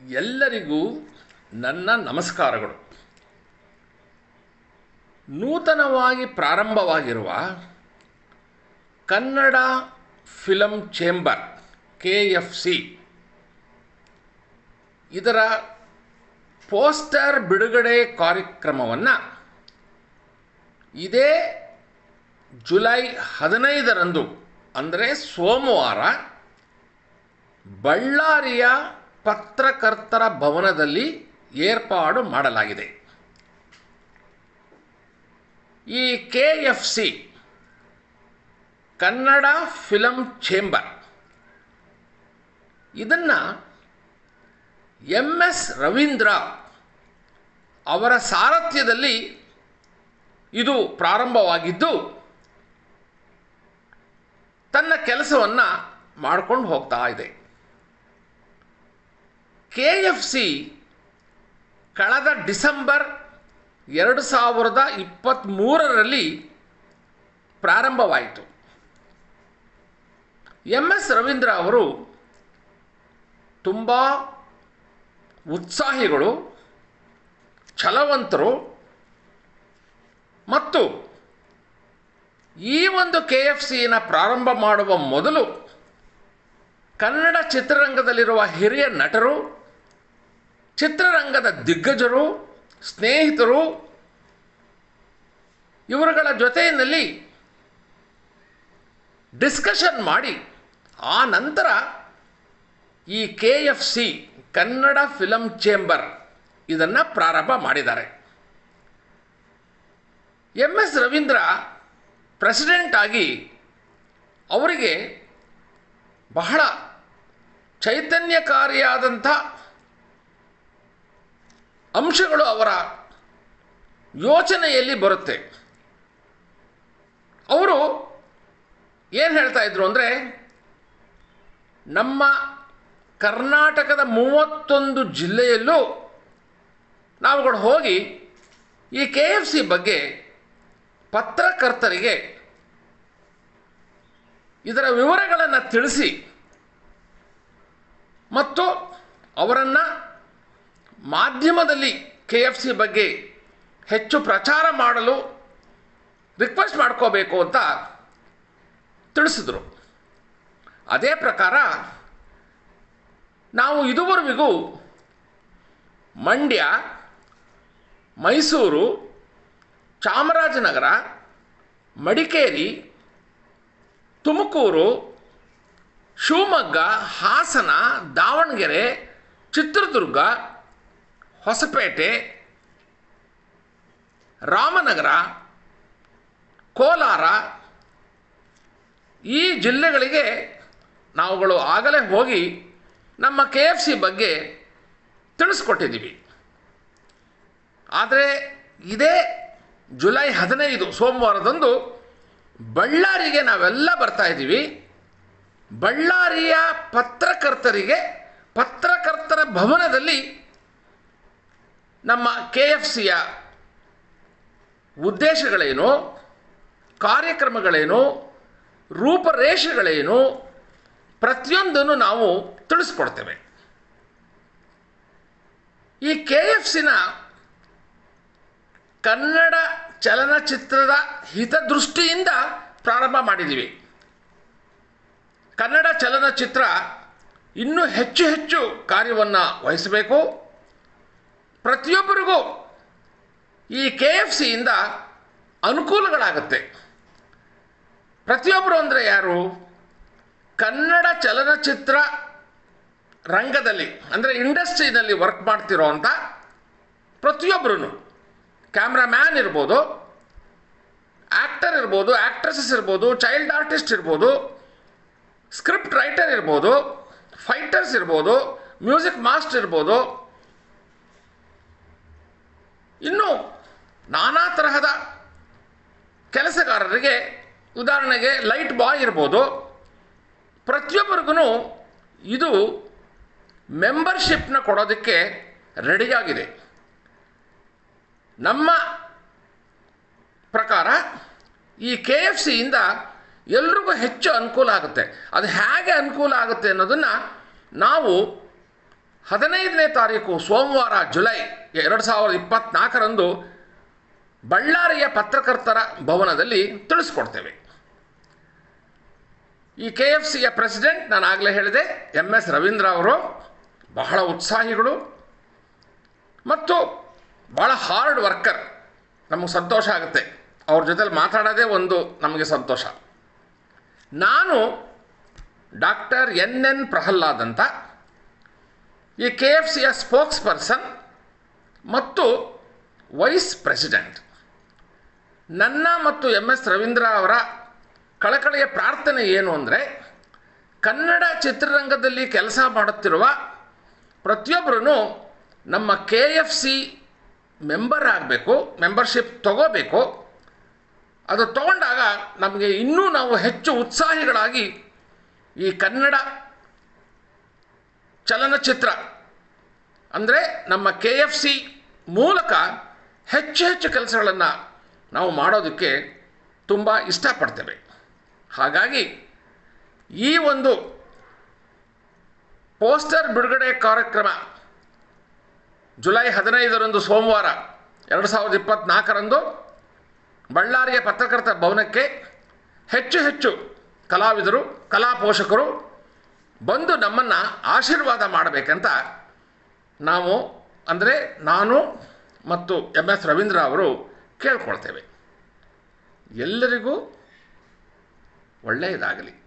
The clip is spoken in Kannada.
ಎಲ್ಲರಿಗೂ ನನ್ನ ನಮಸ್ಕಾರಗಳು. ನೂತನವಾಗಿ ಪ್ರಾರಂಭವಾಗಿರುವ Kannada film chamber, K F C. ಇದರ ಪೋಸ್ಟರ್ ಬಿಡುಗಡೆ ಕಾರ್ಯಕ್ರಮವನ್ನು ಇದೇ ಜುಲೈ ಹದಿನೈದರಂದು, ಅಂದರೆ ಸೋಮವಾರ, ಬಳ್ಳಾರಿಯ ಪತ್ರಕರ್ತರ ಭವನದಲ್ಲಿ ಏರ್ಪಾಡು ಮಾಡಲಾಗಿದೆ. ಈ K F C Kannada film chamber ಇದನ್ನು ಎಂ ಎಸ್ ರವೀಂದ್ರ ಅವರ ಸಾರಥ್ಯದಲ್ಲಿ ಇದು ಪ್ರಾರಂಭವಾಗಿದ್ದು, ತನ್ನ ಕೆಲಸವನ್ನು ಮಾಡ್ಕೊಂಡು ಹೋಗ್ತಾ ಇದೆ. ಕೆ ಎಫ್ ಸಿ ಕಳೆದ ಡಿಸೆಂಬರ್ ಎರಡು ಸಾವಿರದ ಇಪ್ಪತ್ತ್ಮೂರರಲ್ಲಿ ಪ್ರಾರಂಭವಾಯಿತು. ಎಂ ಎಸ್ ರವೀಂದ್ರ ಅವರು ತುಂಬ ಉತ್ಸಾಹಿಗಳು, ಛಲವಂತರು ಮತ್ತು ಈ ಒಂದು ಕೆ ಎಫ್ ಸಿನ ಪ್ರಾರಂಭ ಮಾಡುವ ಮೊದಲು ಕನ್ನಡ ಚಿತ್ರರಂಗದಲ್ಲಿರುವ ಹಿರಿಯ ನಟರು ಚಿತ್ರರಂಗದ ದಿಗ್ಗಜರು, ಸ್ನೇಹಿತರು, ಇವರುಗಳ ಜೊತೆಯಲ್ಲಿ ಡಿಸ್ಕಷನ್ ಮಾಡಿ, ಆ ನಂತರ ಈ K F C Kannada film chamber ಇದನ್ನು ಪ್ರಾರಂಭ ಮಾಡಿದ್ದಾರೆ. ಎಂ ಎಸ್ ರವೀಂದ್ರ ಪ್ರೆಸಿಡೆಂಟ್ ಆಗಿ ಅವರಿಗೆ ಬಹಳ ಚೈತನ್ಯಕಾರಿಯಾದಂಥ ಅಂಶಗಳು ಅವರ ಯೋಚನೆಯಲ್ಲಿ ಬರುತ್ತೆ. ಅವರು ಏನು ಹೇಳ್ತಾ ಇದ್ರು ಅಂದರೆ, ನಮ್ಮ ಕರ್ನಾಟಕದ ಮೂವತ್ತೊಂದು ಜಿಲ್ಲೆಯಲ್ಲೂ ನಾವುಗಳು ಹೋಗಿ ಈ ಕೆ ಎಫ್ ಸಿ ಬಗ್ಗೆ ಪತ್ರಕರ್ತರಿಗೆ ಇದರ ವಿವರಗಳನ್ನು ತಿಳಿಸಿ ಮತ್ತು ಅವರನ್ನು ಮಾಧ್ಯಮದಲ್ಲಿ ಕೆ ಎಫ್ ಸಿ ಬಗ್ಗೆ ಹೆಚ್ಚು ಪ್ರಚಾರ ಮಾಡಲು ರಿಕ್ವೆಸ್ಟ್ ಮಾಡ್ಕೋಬೇಕು ಅಂತ ತಿಳಿಸಿದರು. ಅದೇ ಪ್ರಕಾರ ನಾವು ಇದುವರೆಗೂ ಮಂಡ್ಯ, ಮೈಸೂರು, ಚಾಮರಾಜನಗರ, ಮಡಿಕೇರಿ, ತುಮಕೂರು, ಶಿವಮೊಗ್ಗ, ಹಾಸನ, ದಾವಣಗೆರೆ, ಚಿತ್ರದುರ್ಗ ಹೊಸಪೇಟೆ, ರಾಮನಗರ, ಕೋಲಾರ, ಈ ಜಿಲ್ಲೆಗಳಿಗೆ ನಾವುಗಳು ಆಗಲೇ ಹೋಗಿ ನಮ್ಮ ಕೆ ಎಫ್ ಸಿ ಬಗ್ಗೆ ತಿಳಿಸ್ಕೊಟ್ಟಿದ್ದೀವಿ. ಆದರೆ ಇದೇ ಜುಲೈ ಹದಿನೈದು ಸೋಮವಾರದಂದು ಬಳ್ಳಾರಿಗೆ ನಾವೆಲ್ಲ ಬರ್ತಾ ಇದ್ದೀವಿ. ಬಳ್ಳಾರಿಯ ಪತ್ರಕರ್ತರಿಗೆ, ಪತ್ರಕರ್ತರ ಭವನದಲ್ಲಿ ನಮ್ಮ ಕೆ ಎಫ್ ಸಿಯ ಉದ್ದೇಶಗಳೇನು? ಕಾರ್ಯಕ್ರಮಗಳೇನು? ರೂಪರೇಷೆಗಳೇನು? ಪ್ರತಿಯೊಂದನ್ನು ನಾವು ತಿಳಿಸ್ಕೊಡ್ತೇವೆ. ಈ ಕೆ ಎಫ್ ಸಿನ ಕನ್ನಡ ಚಲನಚಿತ್ರದ ಹಿತದೃಷ್ಟಿಯಿಂದ ಪ್ರಾರಂಭ ಮಾಡಿದ್ದೀವಿ. ಕನ್ನಡ ಚಲನಚಿತ್ರ ಇನ್ನೂ ಹೆಚ್ಚು ಹೆಚ್ಚು ಕಾರ್ಯವನ್ನು ವಹಿಸಬೇಕು. ಪ್ರತಿಯೊಬ್ಬರಿಗೂ ಈ ಕೆ ಎಫ್ ಸಿಯಿಂದ ಅನುಕೂಲಗಳಾಗುತ್ತೆ. ಪ್ರತಿಯೊಬ್ಬರು ಅಂದರೆ ಯಾರು? ಕನ್ನಡ ಚಲನಚಿತ್ರ ರಂಗದಲ್ಲಿ, ಅಂದರೆ ಇಂಡಸ್ಟ್ರಿನಲ್ಲಿ ವರ್ಕ್ ಮಾಡ್ತಿರೋ ಅಂಥ ಪ್ರತಿಯೊಬ್ಬರೂ ಕ್ಯಾಮ್ರಾಮ್ಯಾನ್ ಇರ್ಬೋದು ಆ್ಯಕ್ಟರ್ ಇರ್ಬೋದು ಆ್ಯಕ್ಟ್ರೆಸಸ್ ಇರ್ಬೋದು, ಚೈಲ್ಡ್ ಆರ್ಟಿಸ್ಟ್ ಇರ್ಬೋದು, ಸ್ಕ್ರಿಪ್ಟ್ ರೈಟರ್ ಇರ್ಬೋದು, ಫೈಟರ್ಸ್ ಇರ್ಬೋದು, ಮ್ಯೂಸಿಕ್ ಮಾಸ್ಟರ್ ಇರ್ಬೋದು ಇನ್ನು ನಾನಾ ತರಹದ ಕೆಲಸಗಾರರಿಗೆ ಉದಾಹರಣೆಗೆ ಲೈಟ್ ಬಾಯ್ ಇರ್ಬೋದು. ಪ್ರತಿಯೊಬ್ಬರಿಗೂ ಇದು ಮೆಂಬರ್ಶಿಪ್ನ ಕೊಡೋದಕ್ಕೆ ರೆಡಿಯಾಗಿದೆ. ನಮ್ಮ ಪ್ರಕಾರ ಈ ಕೆ ಎಫ್ ಸಿಯಿಂದ ಎಲ್ರಿಗೂ ಹೆಚ್ಚು ಅನುಕೂಲ ಆಗುತ್ತೆ. ಅದು ಹೇಗೆ ಅನುಕೂಲ ಆಗುತ್ತೆ ಅನ್ನೋದನ್ನು ನಾವು ಹದಿನೈದನೇ ತಾರೀಕು ಸೋಮವಾರ ಜುಲೈ ಎರಡು ಸಾವಿರದ ಇಪ್ಪತ್ನಾಲ್ಕರಂದು ಬಳ್ಳಾರಿಯ ಪತ್ರಕರ್ತರ ಭವನದಲ್ಲಿ ತಿಳಿಸ್ಕೊಡ್ತೇವೆ. ಈ ಕೆ ಎಫ್ ಸಿಯ ಪ್ರೆಸಿಡೆಂಟ್ ನಾನು ಆಗಲೇ ಹೇಳಿದೆ ಎಂ ಎಸ್ ರವೀಂದ್ರ ಅವರು ಬಹಳ ಉತ್ಸಾಹಿಗಳು ಮತ್ತು ಭಾಳ ಹಾರ್ಡ್ ವರ್ಕರ್ ನಮಗೆ ಸಂತೋಷ ಆಗುತ್ತೆ. ಅವ್ರ ಜೊತೆಲಿ ಮಾತಾಡೋದೇ ಒಂದು ನಮಗೆ ಸಂತೋಷ. ನಾನು ಡಾಕ್ಟರ್ ಎನ್ ಎನ್ ಪ್ರಹ್ಲಾದ್ ಅಂತ ಈ ಕೆ ಎಫ್ ಸಿಯ ಸ್ಪೋಕ್ಸ್ ಪರ್ಸನ್ ಮತ್ತು ವೈಸ್ ಪ್ರೆಸಿಡೆಂಟ್ ನನ್ನ ಮತ್ತು ಎಂ ಎಸ್ ರವೀಂದ್ರ ಅವರ ಕಳಕಳಿಯ ಪ್ರಾರ್ಥನೆ ಏನು ಅಂದರೆ, ಕನ್ನಡ ಚಿತ್ರರಂಗದಲ್ಲಿ ಕೆಲಸ ಮಾಡುತ್ತಿರುವ ಪ್ರತಿಯೊಬ್ಬರೂ ನಮ್ಮ ಕೆ ಎಫ್ ಸಿ ಮೆಂಬರ್ ಆಗಬೇಕು ಮೆಂಬರ್ಶಿಪ್ ತಗೋಬೇಕು. ಅದು ತಗೊಂಡಾಗ ನಮಗೆ ಇನ್ನೂ ನಾವು ಹೆಚ್ಚು ಉತ್ಸಾಹಿಗಳಾಗಿ ಈ ಕನ್ನಡ ಚಲನಚಿತ್ರ. ಅಂದರೆ ನಮ್ಮ ಕೆ ಎಫ್ ಸಿ ಮೂಲಕ ಹೆಚ್ಚು ಹೆಚ್ಚು ಕೆಲಸಗಳನ್ನು ನಾವು ಮಾಡೋದಕ್ಕೆ ತುಂಬ ಇಷ್ಟಪಡ್ತೇವೆ. ಹಾಗಾಗಿ ಈ ಒಂದು ಪೋಸ್ಟರ್ ಬಿಡುಗಡೆ ಕಾರ್ಯಕ್ರಮ ಜುಲೈ ಹದಿನೈದರಂದು ಸೋಮವಾರ ಎರಡು ಸಾವಿರದ ಇಪ್ಪತ್ತ್ನಾಲ್ಕರಂದು ಬಳ್ಳಾರಿಯ ಪತ್ರಕರ್ತ ಭವನಕ್ಕೆ ಹೆಚ್ಚು ಹೆಚ್ಚು ಕಲಾವಿದರು ಕಲಾ ಪೋಷಕರು ಬಂದು ನಮ್ಮನ್ನು ಆಶೀರ್ವಾದ ಮಾಡಬೇಕಂತ ನಾವು, ಅಂದರೆ ನಾನು ಮತ್ತು ಎಂ ಎಸ್ ರವೀಂದ್ರ ಅವರು ಕೇಳ್ಕೊಳ್ತೇವೆ. ಎಲ್ಲರಿಗೂ ಒಳ್ಳೆಯದಾಗಲಿ.